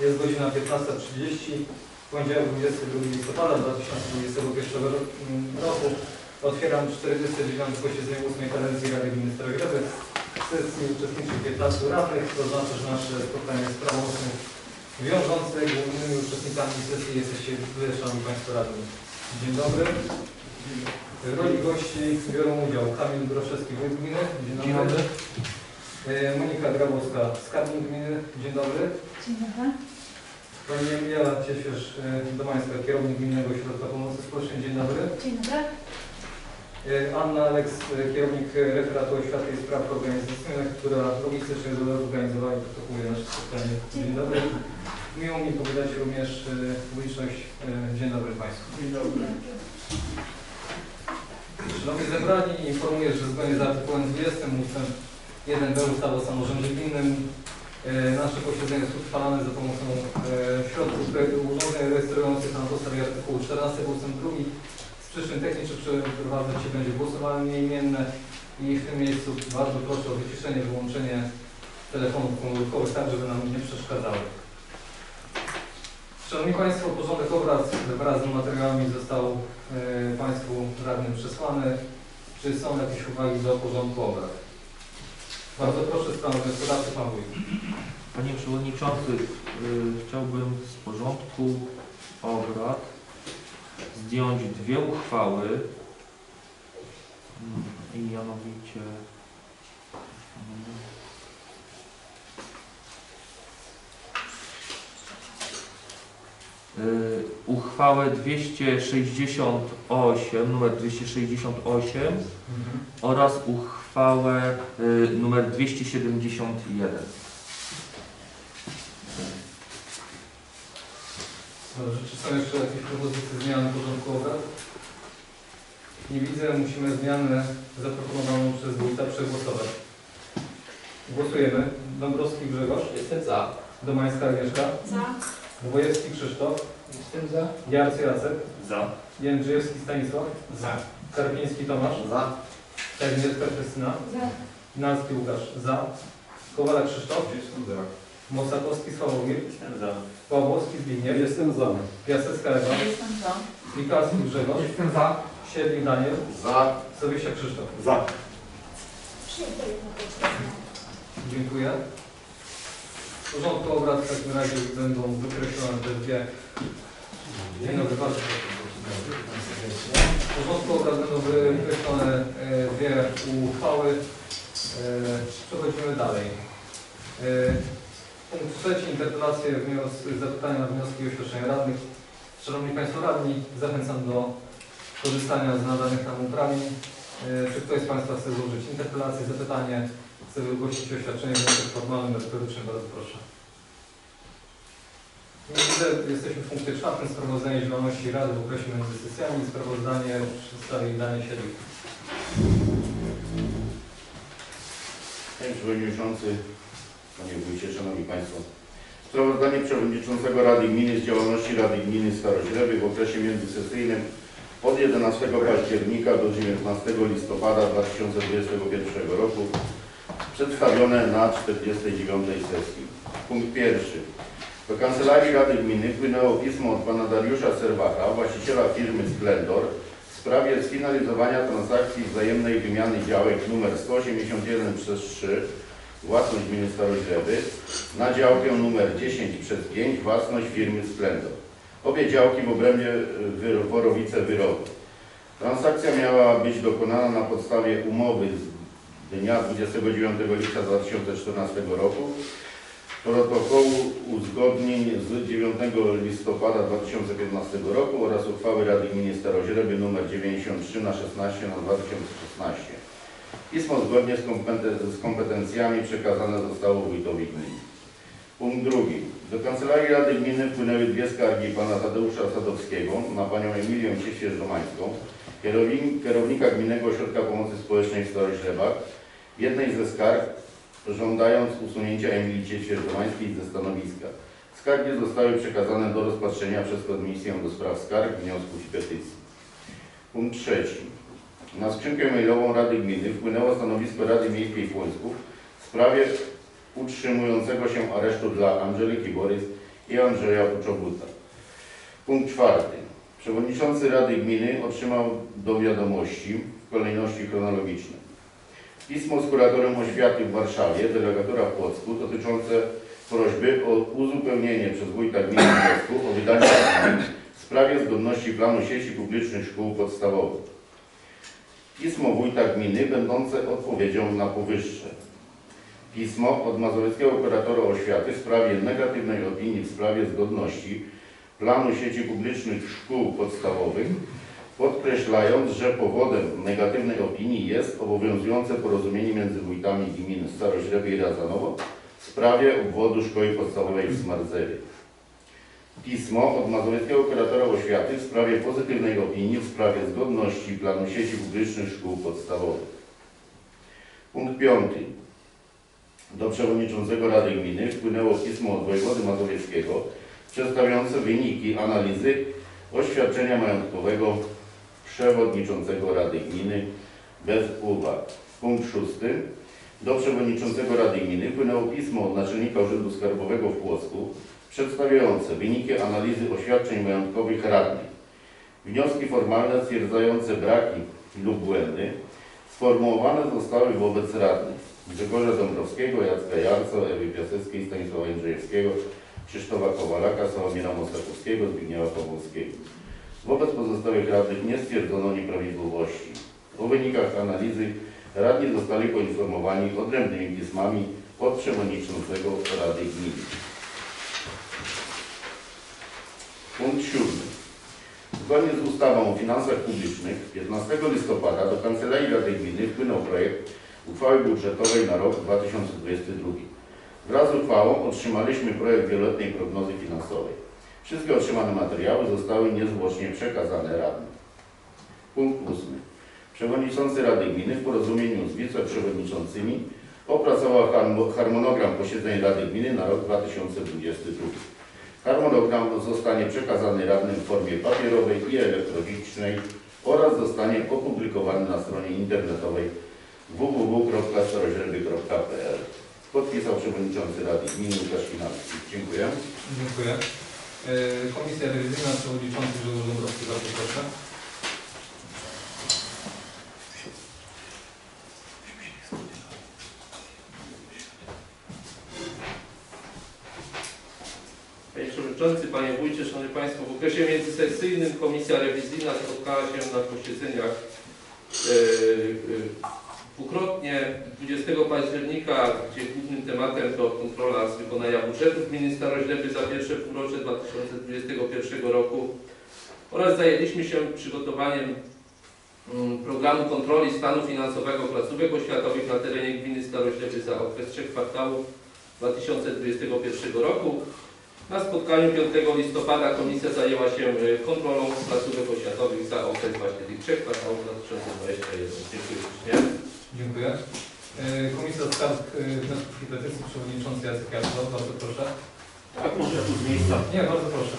Jest godzina 15.30. Poniedziałek 22 listopada 2021 roku. Otwieram 49. posiedzenie 8 kadencji Rady Gminy Starogrowy. W sesji uczestniczy 15 radnych, to znaczy, że nasze spotkanie jest prawomocne wiążące. Głównymi uczestnikami sesji jesteście Wy, Szanowni Państwo Radni. Dzień dobry. W roli gości biorą udział Kamil Groszewski, wójt gminy. Dzień dobry. Dzień dobry. E, Monika Grabowska, skarbnik gminy. Dzień dobry. Dzień dobry. Pani Emiela Ciesiesz, e, Domańska, kierownik Gminnego Ośrodka Pomocy Społecznej. Dzień dobry. Dzień dobry. E, Anna Aleks, e, kierownik referatu oświaty i spraw organizacyjnych, która logistycznie zorganizowała i protokuje nasze spotkanie. Dzień dobry. Miło mi powitać również publiczność. Dzień dobry Państwu. Dzień dobry. Szanowni zebrani, informuję, że zgodnie z artykułem 20 ustęp 1b ustawy o samorządzie gminnym nasze posiedzenie jest utrwalane za pomocą e, środków urządzeń rejestrujących na podstawie artykułu 14 ustęp 2. Z przyczyn technicznych przeprowadzać się będzie głosowanie imienne i w tym miejscu bardzo proszę o wyciszenie, wyłączenie telefonów komórkowych, tak żeby nam nie przeszkadzały. Szanowni Państwo, porządek obrad wraz z materiałami został e, Państwu radnym przesłany. Czy są jakieś uwagi do porządku obrad? Bardzo proszę, wnioskodawcy Pan Wójt. Panie Przewodniczący, y, chciałbym z porządku obrad zdjąć dwie uchwały Mm, i mianowicie mm, y, uchwałę 268, numer 268 oraz uchwałę y, numer 271. Dobrze, czy są jeszcze jakieś propozycje zmiany porządku obrad? Nie widzę, musimy zmianę zaproponowaną przez wójta przegłosować. Głosujemy. Dąbrowski Grzegorz, Jestem za. Domańska Agnieszka, Za. Dwojewski Krzysztof, Jestem za. Jarcy Jacek, Za. Jędrzejewski Stanisław, Za. Karpiński Tomasz, Za. Kazimierska Krystyna, Za. Nanski Łukasz, za, Kowala Krzysztof, Jestem za. Mosakowski Sławomir, Jestem za. Pawłowski Zbigniew, Jestem za. Piasecka Ewa, Jestem za. Wikalski Grzegorz, Jestem za. Siedlik Daniel, Za. Sowiesiak Krzysztof. Za. Dziękuję. W porządku obrad w takim razie będą wykreślone te dwie. Dzień dobry, bardzo proszę. W porządku obrad będą wykreślone e, dwie uchwały. E, Przechodzimy dalej. E, Punkt trzeci, interpelacje, wnios- zapytania na wnioski i oświadczenia radnych. Szanowni Państwo Radni, zachęcam do korzystania z nadanych nam uprawnień. Czy ktoś z Państwa chce złożyć interpelację, zapytanie, chce wygłosić oświadczenie wniosek formalny, merytoryczny, bardzo proszę. Jesteśmy w punkcie czwartym, sprawozdanie działalności Rady w okresie między sesjami, sprawozdanie przedstawi Daniel Siedlik. Panie Przewodniczący, Panie Wójcie, Szanowni Państwo. Sprawozdanie Przewodniczącego Rady Gminy z działalności Rady Gminy Staroźlewy w okresie międzysesyjnym od 11 października do 19 listopada 2021 roku przedstawione na 49 sesji. Punkt pierwszy. Do Kancelarii Rady Gminy wpłynęło pismo od Pana Dariusza Serwaka, właściciela firmy Splendor w sprawie sfinalizowania transakcji wzajemnej wymiany działek nr 181 przez 3 własność gminy Staroźlewy na działkę nr 10 przez 5 własność firmy Splendor. Obie działki w obrębie y, Worowice Wyroby. Transakcja miała być dokonana na podstawie umowy z dnia 29 lipca 2014 roku protokołu uzgodnień z 9 listopada 2015 roku oraz uchwały Rady Gminy Staroźlewy nr 93 na 16 na 2016. Pismo zgodnie z, kompeten- z kompetencjami przekazane zostało wójtowi gminy. Punkt drugi. Do Kancelarii Rady Gminy wpłynęły dwie skargi pana Tadeusza Sadowskiego na panią Emilię Ciesierz-Domańską, kierowni- kierownika Gminnego Ośrodka Pomocy Społecznej w Staroźlewach. W jednej ze skarg żądając usunięcia Emilii Ciecierz-Domańskiej ze stanowiska. Skargi zostały przekazane do rozpatrzenia przez Komisję do Spraw Skarg, Wniosków i Petycji. Punkt trzeci. Na skrzynkę mailową Rady Gminy wpłynęło stanowisko Rady Miejskiej w Płońsku w sprawie utrzymującego się aresztu dla Angeliki Borys i Andrzeja Puczobuta. Punkt czwarty. Przewodniczący Rady Gminy otrzymał do wiadomości w kolejności chronologicznej pismo z kuratorem oświaty w Warszawie, delegatura w Płocku dotyczące prośby o uzupełnienie przez wójta gminy wniosku o wydanie w sprawie zgodności planu sieci publicznych szkół podstawowych. Pismo wójta gminy będące odpowiedzią na powyższe. Pismo od mazowieckiego kuratora oświaty w sprawie negatywnej opinii w sprawie zgodności planu sieci publicznych szkół podstawowych, podkreślając, że powodem negatywnej opinii jest obowiązujące porozumienie między wójtami gmin Starośreby i Radzanowo w sprawie obwodu szkoły podstawowej w Smarzewie. Pismo od mazowieckiego kuratora oświaty w sprawie pozytywnej opinii w sprawie zgodności planu sieci publicznych szkół podstawowych. Punkt piąty. Do przewodniczącego Rady Gminy wpłynęło pismo od wojewody mazowieckiego przedstawiające wyniki analizy oświadczenia majątkowego przewodniczącego Rady Gminy bez uwag. Punkt szósty. Do przewodniczącego Rady Gminy wpłynęło pismo od naczelnika Urzędu Skarbowego w Płocku przedstawiające wyniki analizy oświadczeń majątkowych radnych. Wnioski formalne stwierdzające braki lub błędy sformułowane zostały wobec radnych Grzegorza Dąbrowskiego, Jacka Jarco, Ewy Piaseckiej, Stanisława Jędrzejewskiego, Krzysztofa Kowalaka, Sławomira Mostakowskiego, Zbigniewa Pawłowskiego. Wobec pozostałych radnych nie stwierdzono nieprawidłowości. O wynikach analizy radni zostali poinformowani odrębnymi pismami od przewodniczącego Rady Gminy. Punkt siódmy. Zgodnie z ustawą o finansach publicznych 15 listopada do Kancelarii Rady Gminy wpłynął projekt uchwały budżetowej na rok 2022. Wraz z uchwałą otrzymaliśmy projekt wieloletniej prognozy finansowej. Wszystkie otrzymane materiały zostały niezwłocznie przekazane radnym. Punkt ósmy. Przewodniczący Rady Gminy w porozumieniu z wiceprzewodniczącymi opracował harmo- harmonogram posiedzeń Rady Gminy na rok 2022. Harmonogram zostanie przekazany radnym w formie papierowej i elektronicznej oraz zostanie opublikowany na stronie internetowej www.staroźreby.pl. Podpisał przewodniczący Rady Gminy Łukasz Finanski. Dziękuję. Dziękuję. E, Komisja rewizyjna, przewodniczący Grzegorz Dąbrowski, bardzo proszę. Panie Przewodniczący, Panie Wójcie, Szanowni Państwo, w okresie międzysesyjnym Komisja Rewizyjna spotkała się na posiedzeniach e, e, dwukrotnie. 20 października, gdzie głównym tematem to kontrola z wykonania budżetu gminy Staroźleby za pierwsze półrocze 2021 roku oraz zajęliśmy się przygotowaniem mm, programu kontroli stanu finansowego placówek oświatowych na terenie gminy Starośleby za okres trzech kwartałów 2021 roku. Na spotkaniu 5 listopada komisja zajęła się e, kontrolą placówek oświatowych za okres właśnie tych trzech kwartałów 2021. Dziękuję. Dziękuję. E, Komisja Skarg, e, Wniosków i Petycji, przewodniczący Jacek Jarko, bardzo proszę. Tak, może tu z miejsca. Nie, bardzo proszę.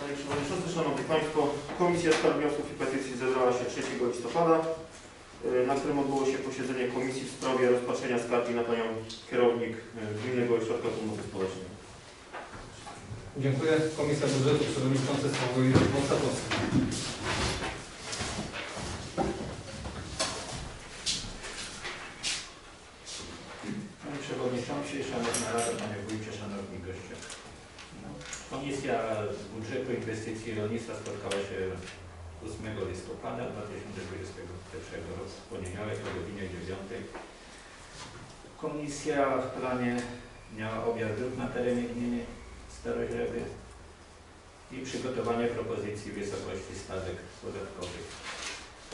Panie Przewodniczący, Szanowni Państwo, Komisja Skarg, Wniosków i Petycji zebrała się 3 listopada, y, na którym odbyło się posiedzenie Komisji w sprawie rozpatrzenia skargi na Panią Kierownik Gminnego Ośrodka Pomocy Społecznej. Dziękuję. Komisja Budżetu, przewodniczący Sławomir Wąsatowski. Panie Przewodniczący, Szanowna Rado, Panie Wójcie, Szanowni Goście. No, Komisja Budżetu Inwestycji i Rolnictwa spotkała się 8 listopada 2021 roku w poniedziałek o godzinie 9. Komisja w planie miała objazd dróg na terenie gminy Staroźreby i przygotowanie propozycji wysokości stawek podatkowych.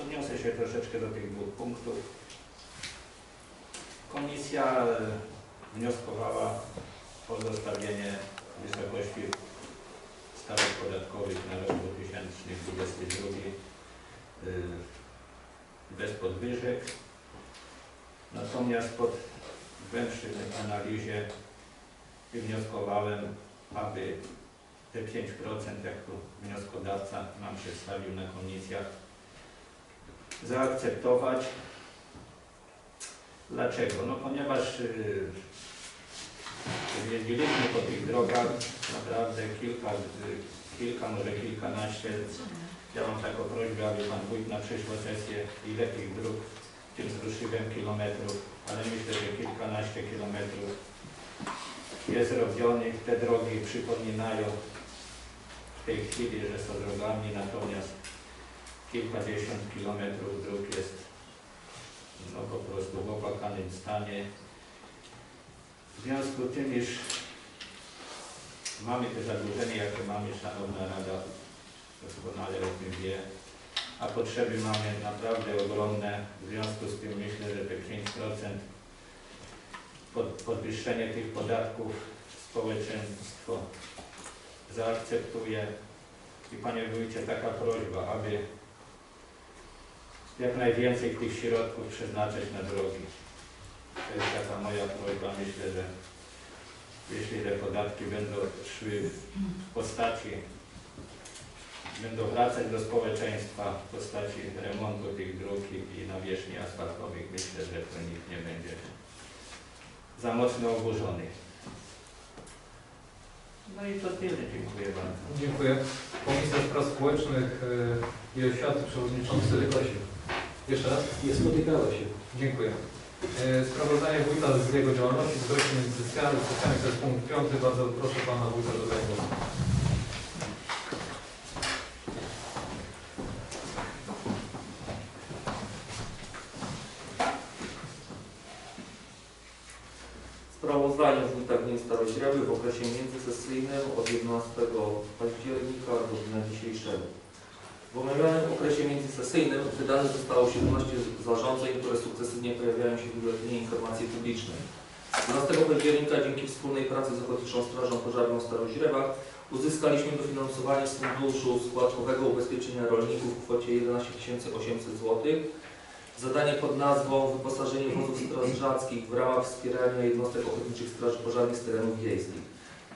Odniosę się troszeczkę do tych dwóch punktów. Komisja wnioskowała o zostawienie wysokości stawek podatkowych na rok 2022 y, bez podwyżek. Natomiast po głębszej analizie wnioskowałem, aby te 5%, jak tu wnioskodawca nam przedstawił na komisjach, zaakceptować Dlaczego? No ponieważ yy, jeździliśmy po tych drogach naprawdę kilka, y, kilka, może kilkanaście. Ja mam taką prośbę, aby Pan Wójt na przyszłą sesję ile tych dróg tym zruszyłem kilometrów, ale myślę, że kilkanaście kilometrów jest robionych. Te drogi przypominają w tej chwili, że są drogami, natomiast kilkadziesiąt kilometrów dróg jest no po prostu w opłakanym stanie. W związku z tym, iż mamy te zadłużenie, jakie mamy, Szanowna Rada doskonale o tym wie, a potrzeby mamy naprawdę ogromne. W związku z tym myślę, że te 5% pod, podwyższenie tych podatków społeczeństwo zaakceptuje. I Panie Wójcie, taka prośba, aby jak najwięcej tych środków przeznaczyć na drogi. To jest taka moja prośba. Myślę, że jeśli te podatki będą szły w postaci, będą wracać do społeczeństwa w postaci remontu tych dróg i nawierzchni asfaltowych, myślę, że to nikt nie będzie za mocno oburzony. No i to tyle. Dziękuję bardzo. Dziękuję. Komisja Spraw Społecznych y, i Oświaty, Przewodniczący. Jeszcze raz? Nie spotykała się. Dziękuję. E, Sprawozdanie wójta z jego działalności, z gościem spotkanie to jest punkt piąty. Bardzo proszę pana wójta do. Sprawozdanie Wójta Gminy Staroźrewy w okresie międzysesyjnym od 11 października do dnia dzisiejszego. W omawianym okresie międzysesyjnym wydanych zostało 17 zarządzeń, które sukcesywnie pojawiają się w Biuletynie Informacji Publicznej. 12 października dzięki wspólnej pracy z Ochotniczą Strażą Pożarną w Staroźrewach uzyskaliśmy dofinansowanie z Funduszu Składkowego Ubezpieczenia Rolników w kwocie 11 800 zł Zadanie pod nazwą Wyposażenie wozów strażackich w ramach wspierania jednostek ochotniczych straży pożarnych z terenów wiejskich.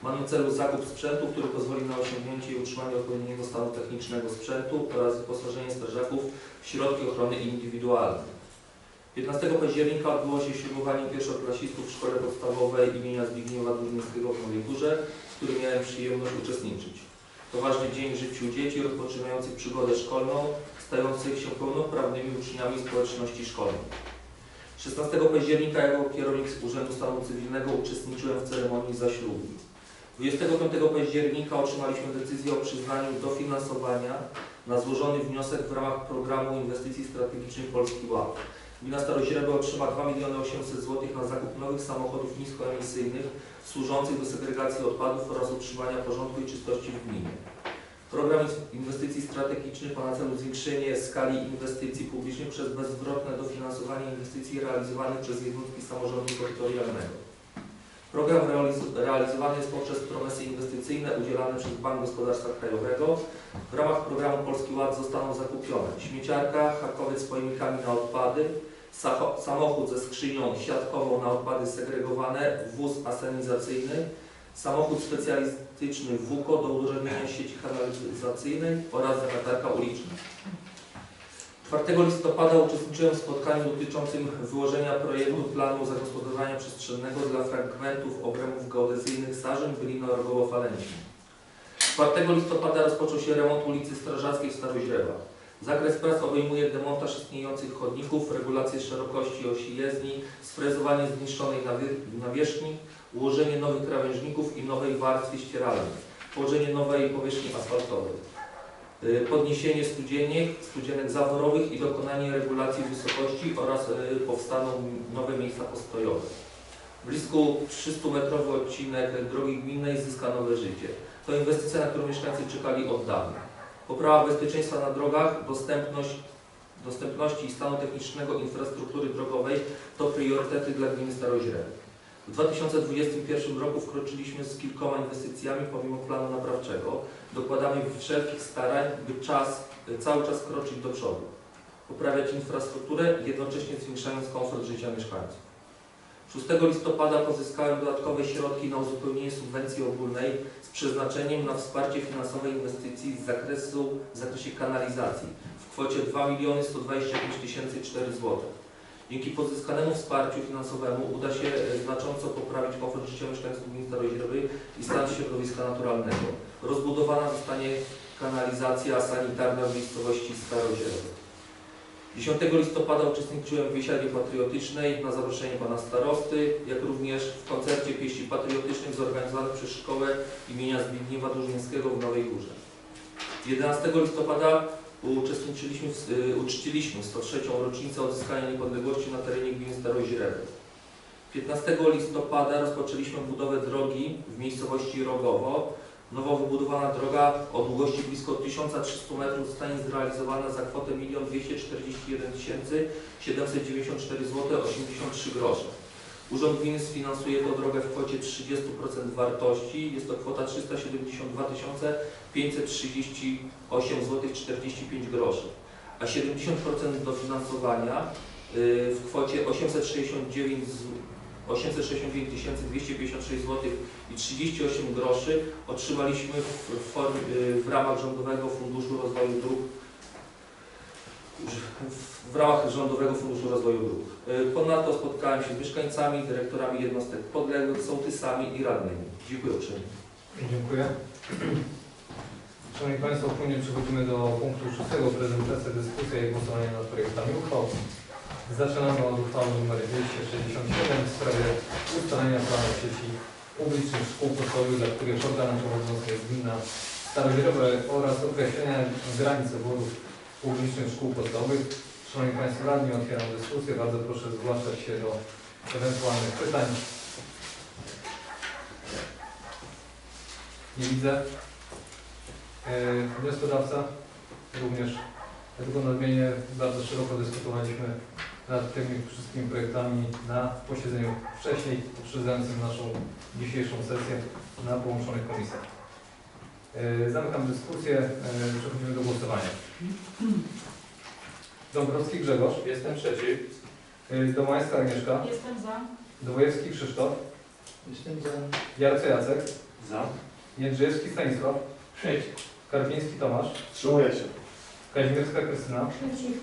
Ma na celu zakup sprzętu, który pozwoli na osiągnięcie i utrzymanie odpowiedniego stanu technicznego sprzętu oraz wyposażenie strażaków w środki ochrony indywidualnej. 15 października odbyło się ślubowanie pierwszoklasistów w szkole podstawowej imienia Zbigniewa Durnickiego w Nowej Górze, w którym miałem przyjemność uczestniczyć. To ważny dzień w życiu dzieci rozpoczynających przygodę szkolną, stających się pełnoprawnymi uczniami społeczności szkolnej. 16 października jako kierownik Urzędu Stanu Cywilnego uczestniczyłem w ceremonii zaślubin. 25 października otrzymaliśmy decyzję o przyznaniu dofinansowania na złożony wniosek w ramach programu inwestycji strategicznych Polski Ład. Gmina Staroźreby otrzyma 2 miliony 800 zł na zakup nowych samochodów niskoemisyjnych służących do segregacji odpadów oraz utrzymania porządku i czystości w gminie. Program inwestycji strategicznych ma na celu zwiększenie skali inwestycji publicznych przez bezzwrotne dofinansowanie inwestycji realizowanych przez jednostki samorządu terytorialnego. Program realiz- realizowany jest poprzez promesy inwestycyjne udzielane przez Bank Gospodarstwa Krajowego. W ramach programu Polski Ład zostaną zakupione śmieciarka, hakowiec z pojemnikami na odpady, samochód ze skrzynią siatkową na odpady segregowane, wóz asenizacyjny, samochód specjalistyczny WUKO do udrożnienia sieci kanalizacyjnej oraz zakatarka uliczna. 4 listopada uczestniczyłem w spotkaniu dotyczącym wyłożenia projektu planu zagospodarowania przestrzennego dla fragmentów obrębów geodezyjnych Sarzyn, Bylina, Rogowo, Faleński. 4 listopada rozpoczął się remont ulicy Strażackiej w Staroźrewach. Zakres prac obejmuje demontaż istniejących chodników, regulację szerokości osi jezdni, sfrezowanie zniszczonej nawie- nawierzchni, ułożenie nowych krawężników i nowej warstwy ścieralnej, położenie nowej powierzchni asfaltowej, podniesienie studzieniek, studzienek zaworowych i dokonanie regulacji wysokości oraz y, powstaną nowe miejsca postojowe. Blisku 300-metrowy odcinek drogi gminnej zyska nowe życie. To inwestycja, na którą mieszkańcy czekali od dawna. Poprawa bezpieczeństwa na drogach, dostępność, dostępności i stanu technicznego infrastruktury drogowej to priorytety dla gminy Staroźrewy. W 2021 roku wkroczyliśmy z kilkoma inwestycjami pomimo planu naprawczego. Dokładamy wszelkich starań, by czas, cały czas kroczyć do przodu. Poprawiać infrastrukturę, jednocześnie zwiększając komfort życia mieszkańców. 6 listopada pozyskałem dodatkowe środki na uzupełnienie subwencji ogólnej z przeznaczeniem na wsparcie finansowe inwestycji z zakresu, w zakresie kanalizacji w kwocie 2 125 4 zł. Dzięki pozyskanemu wsparciu finansowemu uda się e, znacząco poprawić komfort życia mieszkańców gminy Staroźrewy i stan środowiska naturalnego. Rozbudowana zostanie kanalizacja sanitarna w miejscowości Staroźrewy. 10 listopada uczestniczyłem w biesiadzie patriotycznej na zaproszenie pana starosty, jak również w koncercie pieśni patriotycznych zorganizowanym przez szkołę imienia Zbigniewa Durzyńskiego w Nowej Górze. 11 listopada uczestniczyliśmy, y, uczciliśmy 103. rocznicę odzyskania niepodległości na terenie gminy Staroźrewy. 15 listopada rozpoczęliśmy budowę drogi w miejscowości Rogowo. Nowo wybudowana droga o długości blisko 1300 metrów zostanie zrealizowana za kwotę 1 241 794 zł 83 grosze. Urząd Gminy sfinansuje tę drogę w kwocie 30% wartości. Jest to kwota 372 538 zł 45 groszy. A 70% dofinansowania y, w kwocie 869 z- 869 256 zł i 38 groszy otrzymaliśmy w, w, y, w ramach Rządowego Funduszu Rozwoju Dróg w- ramach Rządowego Funduszu Rozwoju Dróg. Y, Ponadto spotkałem się z mieszkańcami, dyrektorami jednostek podległych, sołtysami i radnymi. Dziękuję uprzejmie. Dziękuję. Szanowni Państwo, płynnie przechodzimy do punktu szóstego, prezentacja, dyskusja i głosowanie nad projektami uchwał. Zaczynamy od uchwały nr 267 w sprawie ustalenia planu sieci publicznych szkół podstawowych, dla których organem prowadzącym jest gmina Starowirowe oraz określenia granic obwodów publicznych szkół podstawowych. Szanowni Państwo radni, otwieram dyskusję. Bardzo proszę zgłaszać się do ewentualnych pytań. Nie widzę. Yy, Wnioskodawca również. Ja tylko nadmienię, bardzo szeroko dyskutowaliśmy nad tymi wszystkimi projektami na posiedzeniu wcześniej, poprzedzającym naszą dzisiejszą sesję na połączonych komisjach. Yy, Zamykam dyskusję, yy, przechodzimy do głosowania. Dąbrowski Grzegorz, Jestem przeciw. yy, Domańska Agnieszka, Jestem za. Dwojewski Krzysztof, Jestem za. Jarce Jacek, Za. Jędrzejewski Stanisław, Przeciw. Karpiński Tomasz, Wstrzymuję się. Kazimierska Krystyna, Przeciw.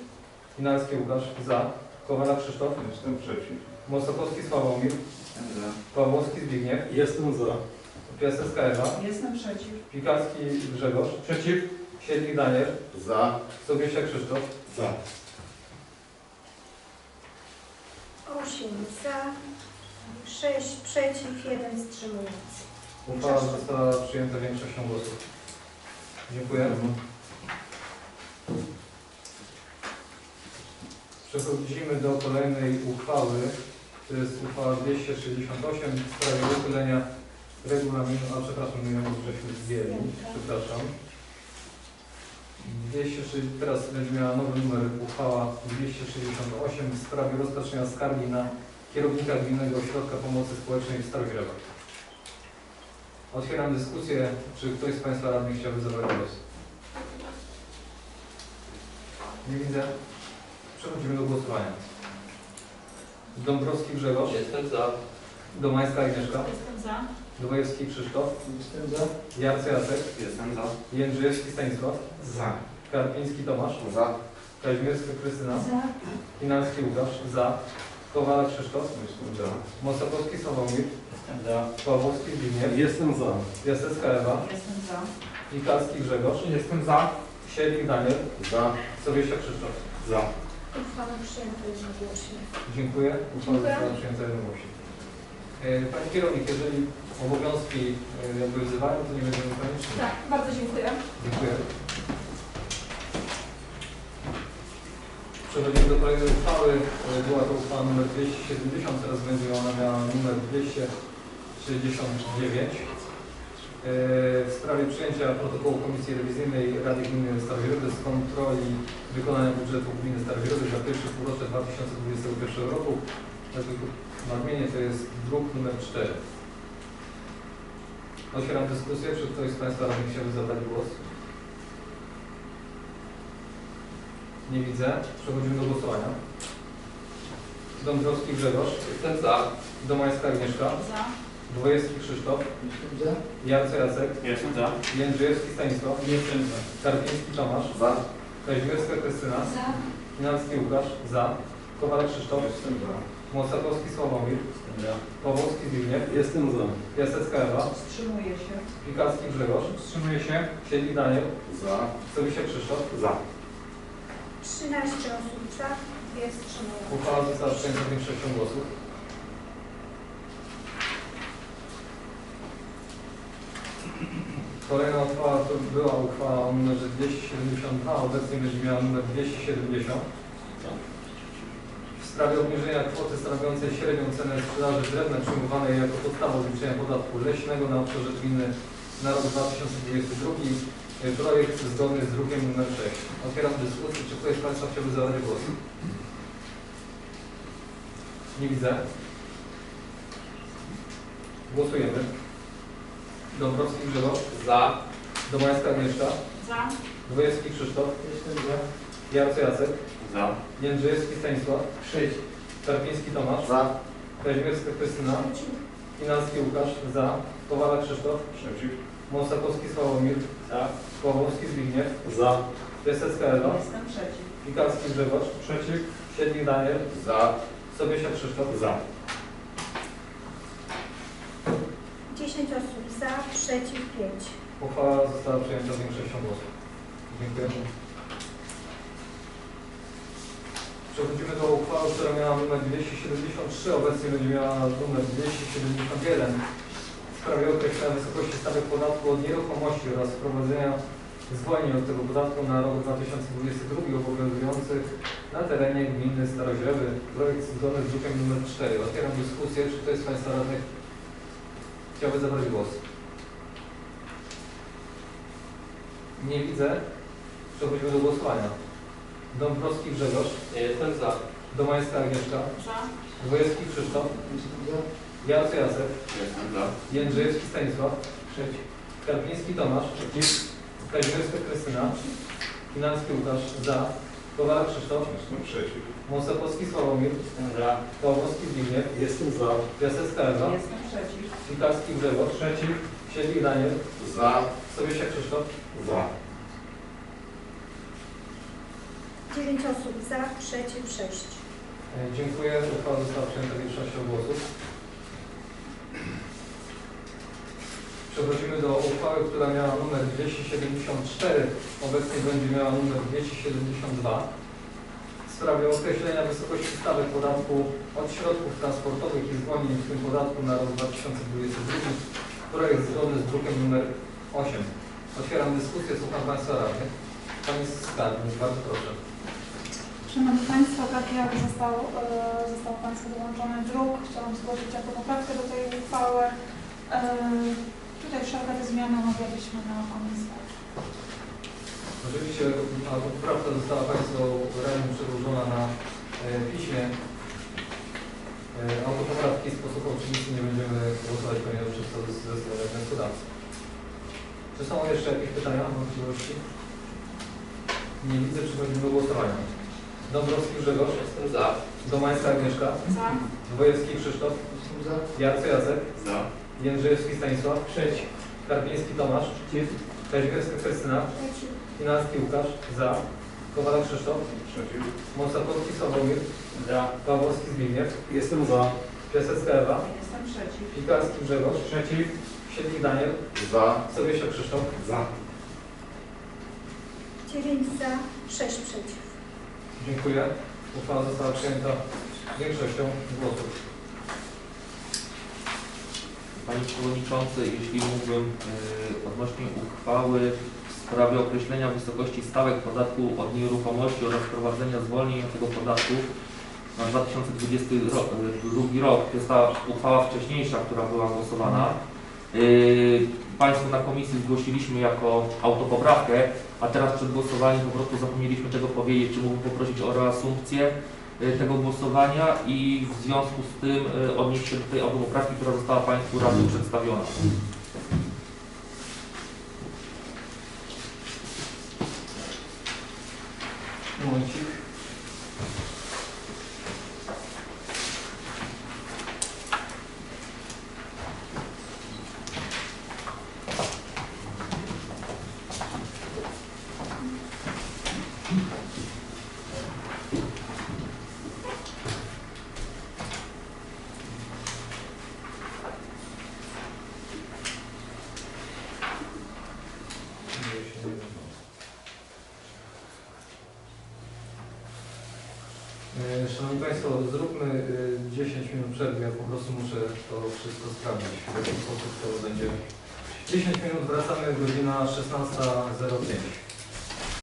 Inalski Łukasz, za, Kowala Krzysztof, Jestem przeciw. Mosokowski Sławomir, Jestem za. Pawłowski Zbigniew, Jestem za. Piasecka Ewa, Jestem przeciw. Pikarski Grzegorz, Przeciw. Siedlik Daniel, Za. Sobiesia Krzysztof, Za. Osiem za. Sześć przeciw, jeden wstrzymujący. uchwała została przyjęta większością głosów. Dziękuję. Przechodzimy do kolejnej uchwały. To jest uchwała 268 w sprawie uchylenia regulaminu, a przepraszam, nie wiem, żeśmy zdjęli, przepraszam. 206, teraz będzie miała nowy numer uchwała 268 w sprawie rozpatrzenia skargi na kierownika Gminnego Ośrodka Pomocy Społecznej w Starogierowach. Otwieram dyskusję. Czy ktoś z Państwa radnych chciałby zabrać głos? Nie widzę. Przechodzimy do głosowania. Dąbrowski Grzegorz, Jestem za. Domańska Agnieszka, Jestem za. Dwojewski Krzysztof, Jestem za. Jarcy Jacek, Jestem za. Jędrzejewski Stanisław, Za. Karpiński Tomasz, Za. Kazimierska Krystyna, Za. Inalski Łukasz, za, Kowala Krzysztof, Jestem za. Mosakowski Sławomir, Jestem za. Pawłowski Zbigniew, Jestem za. Piasecka Ewa, Jestem za. Mikalski Grzegorz, Jestem za. Siedlik Daniel, Za. Sobiesia Krzysztof. Za. Uchwała przyjęta jednogłośnie. Dziękuję. Uchwała została przyjęta jednogłośnie. E, Pani kierownik, jeżeli obowiązki e, jakby wzywają, to nie będziemy koniecznie. Tak, bardzo dziękuję. Dziękuję. Przechodzimy do kolejnej uchwały. E, Była to uchwała nr 270, teraz będzie ona miała numer 269. E, W sprawie przyjęcia protokołu Komisji Rewizyjnej Rady Gminy Starowirowy z kontroli wykonania budżetu Gminy Starowirowy za pierwsze półrocze 2021 roku. Dlatego nadmienię, to jest druk numer 4. Otwieram dyskusję. Czy ktoś z Państwa radnych chciałby zabrać głos? Nie widzę. Przechodzimy do głosowania. Dąbrowski Grzegorz, Jestem za. Domańska Agnieszka, Za. Dwojewski Krzysztof, Jestem za. Jarce Jacek, Jestem za. Jędrzejewski Stanisław, Jestem za. Karpiński Tomasz, Za. Kazimierska Krystyna, Za. Finanski Łukasz, za, Kowalek Krzysztof, Jestem za. Mosakowski Sławomir, Jestem za. Pawłowski Zbigniew, Jestem za. Piasecka Ewa, Wstrzymuję się. Pikarski Grzegorz, Wstrzymuję się. Siedlik Daniel, Za. Sobiesiak Krzysztof. Za. 13 osób za, dwie wstrzymujące. Uchwała została przyjęta większością głosów. Kolejna uchwała to była uchwała o numerze 272, a obecnie będzie miała numer 270. W sprawie obniżenia kwoty stanowiącej średnią cenę sprzedaży drewna przyjmowanej jako podstawa odliczenia podatku leśnego na obszarze gminy na rok 2022. Projekt zgodny z drukiem numer 6. Otwieram dyskusję. Czy ktoś z Państwa chciałby zabrać głos? Nie widzę. Głosujemy. Dąbrowski Grzegorz. Za. Domańska Agnieszka. Za. Dwojewski Krzysztof. Jestem za. Jarco Jacek. Za. Jędrzejewski Stanisław. Sześć. Karpiński Tomasz. Za. Kazimierska Krystyna. Finanski Łukasz. Za. Kowala Krzysztof. Przeciw. Mąsakowski Sławomir. Za. Pawłowski Zbigniew. Za. Piasecka Ewa. Jestem przeciw. Pikarski Grzegorz. Przeciw. Siedlik Daniel. Za. Sobiesia Krzysztof. Za. 10 osób za, przeciw 5. Uchwała została przyjęta większością głosów. Dziękuję. Przechodzimy do uchwały, która miała numer 273, obecnie będzie miała numer 271 w sprawie określenia wysokości stawek podatku od nieruchomości oraz wprowadzenia zwolnień od tego podatku na rok 2022 obowiązujących na terenie gminy Staroźrewy. Projekt zgodny z drukiem numer 4. Otwieram dyskusję. Czy ktoś z Państwa radnych chciałby zabrać głos? Nie widzę. Przechodzimy do głosowania. Dąbrowski Grzegorz, jestem za. Domańska Agnieszka, Za. Dwojewski Krzysztof, Jestem za. Jarco Jacek, Jestem za. Jędrzejewski Stanisław, Przeciw. Karpiński Tomasz, Przeciw. Kazimierska Krystyna, Finanski Łukasz, za, Kowala Krzysztof, Jestem przeciw. Mosakowski Sławomir, Jestem za. Pawłowski Zbigniew, Jestem za. Piasecka Ewa, Jestem przeciw. Pikarski Grzegorz, Przeciw. Siedlik Daniel, Za. Sobiesia Krzysztof, Za. 9 osób za, przeciw 6. E, Dziękuję. Uchwała została przyjęta większością głosów. Przechodzimy do uchwały, która miała numer 274. Obecnie będzie miała numer 272. W sprawie określenia wysokości stawek podatku od środków transportowych i zwolnień w tym podatku na rok 2022. Projekt zgodny z drukiem numer 8. Otwieram dyskusję. Słucham Państwa radnych. Pani Skarbnik, bardzo proszę. Szanowni Państwo, tak jak został, e, został Państwu dołączony druk, chciałam zgłosić jako poprawkę do tej uchwały. E, Tutaj wszelkie te zmiany omawialiśmy na komisji. Oczywiście a poprawka została Państwu radnym przedłożona na e, piśmie. Autopoprawki sposób oczywisty nie będziemy głosować, ponieważ wszystko ze strony wnioskodawcy. Czy są jeszcze jakieś pytania, wątpliwości? Nie widzę, przechodzimy do głosowania. Dąbrowski Grzegorz, Jestem za. Domańska Agnieszka, Za. Dwojewski Krzysztof, Jestem za. Jarco Jacek, Za. Jędrzejewski Stanisław, Przeciw. Karpiński Tomasz, Przeciw. Kazimierska Krystyna, Przeciw. Finanski Łukasz, za, Kowala Krzysztof, Przeciw. Mosakowski Sławomir, Za. Pawłowski Zbigniew, Jestem za. Piasecka Ewa, Jestem przeciw. Pikarski Grzegorz, Przeciw. Siedlik Daniel, Za. Sobiesia Krzysztof. Za. 9 za, 6 przeciw. Dziękuję. Uchwała została przyjęta większością głosów. Panie Przewodniczący, jeśli mógłbym y, odnośnie uchwały w sprawie określenia wysokości stawek podatku od nieruchomości oraz wprowadzenia zwolnień tego podatku na 2022 rok. To jest ta uchwała wcześniejsza, która była głosowana. Y, Państwu na komisji zgłosiliśmy jako autopoprawkę, a teraz przed głosowaniem po prostu zapomnieliśmy tego powiedzieć. Czy mógłbym poprosić o reasumpcję y, tego głosowania i w związku z tym y, odnieść się do tej autopoprawki, która została Państwu razem przedstawiona. Momencik.